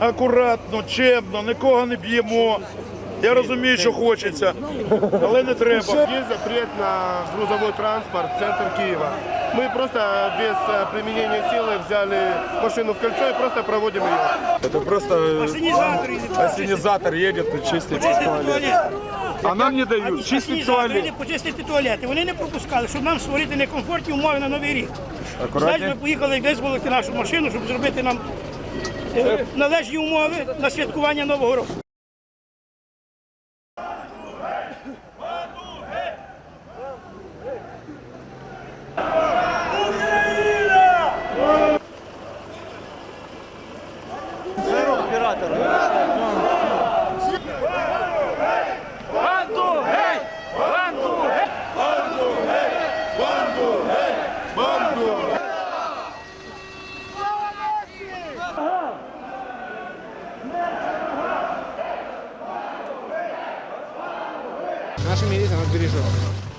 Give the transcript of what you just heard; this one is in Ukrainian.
акуратно, чемно, нікого не б'ємо. Я розумію, що хочеться, але не треба. Есть запрет на грузовой транспорт в центр Киева. Мы просто без э, применения силы взяли машину в кольцо и просто проводим ее. Это просто э, ассенизатор едет и чистит Почистити туалет. туалет. А нам не дают чистить туалет. Почистити туалети. Вони не пропускали, щоб нам створити некомфортні умови на новий рік. Акуратні. Знаєш, ми поїхали визволити нашу машину, щоб зробити нам е, належні умови на святкування Нового року. Наша милиция нас бережет.